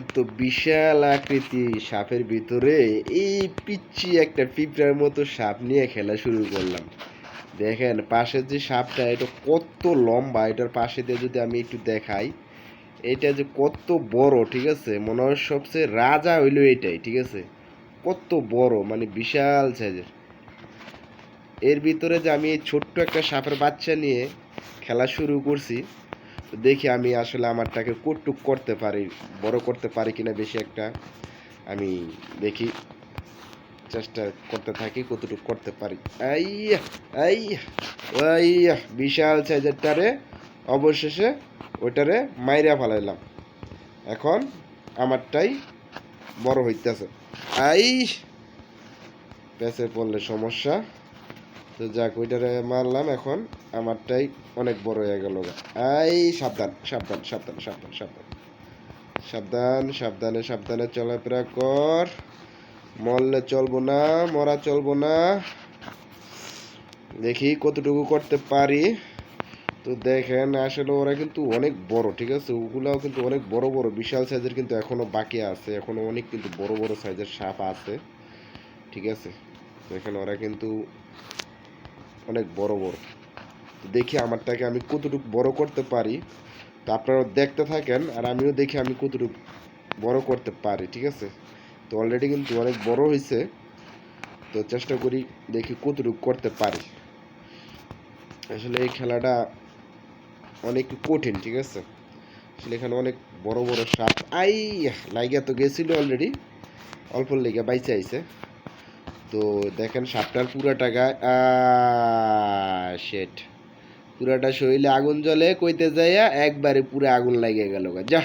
এত বিশাল আকৃতি সাপের ভিতরে, এই পিচ্ছি একটা পিঁপড়ার মতো সাপ নিয়ে খেলা শুরু করলাম। দেখেন পাশের যে সাপটা, এটা কত লম্বা, এটার পাশে দিয়ে যদি আমি একটু দেখাই, এটা যে কত বড়, ঠিক আছে? মনে হয় সবচেয়ে রাজা হইল এটাই, ঠিক আছে? কত বড় মানে বিশাল সাইজের এর ভিতরে যে আমি এই ছোট্ট একটা সাপের বাচ্চা নিয়ে খেলা শুরু করছি তো দেখি আমি আসলে আমারটাকে কটুক করতে পারি, বড় করতে পারি কিনা বেশি একটা আমি দেখি, চেষ্টা করতে থাকি, কতটুকু করতে পারি। আইয়া আইয়া আইয়া, বিশাল সাইজেরটারে অবশেষে ওইটারে মাইরা ফেলাইলাম। এখন আমারটাই বড় হইতেছে। আই পেছে পড়লে সমস্যা। তো যাক, ওইটারে মারলাম এখন। আমারটাই অনেক বড় হয়ে গেল আই সাবধান সাবধান সাবধান সাবধান সাবধান। সাবধান, সাবধানে সাবধানে চলাফেরা কর। মরলে চলবো না, মরা চলবো না। দেখি কতটুকু করতে পারি। তো দেখেন, আসলে ওরা কিন্তু অনেক বড়, ঠিক আছে? ওগুলাও কিন্তু অনেক বড় বড়, বিশাল সাইজের কিন্তু এখনও বাকি আছে। এখনও অনেক কিন্তু বড় বড় সাইজের সাপ আছে, ঠিক আছে? দেখেন, ওরা কিন্তু অনেক বড় বড়। তো দেখি আমারটাকে আমি কতটুকু বড় করতে পারি। তো আপনারা দেখতে থাকেন আর আমিও দেখি আমি কতটুকু বড় করতে পারি, ঠিক আছে? তো অলরেডি কিন্তু অনেক বড় হয়েছে তো চেষ্টা করি দেখি কতটুকু করতে পারি। আসলে এই খেলাটা অনেক কঠিন, ঠিক আছে? আসলে এখানে অনেক বড় বড় সাপ। আই লাইগা তো গেছিল অলরেডি অল্প লেগে বাইচে আইছে। তো দেখেন সাপটার পুরাটা গায়ে শেট পুরাটা শরীরে আগুন জ্বলে কইতে যাইয়া একবারে পুরো আগুন লাগিয়ে গেল গা। যা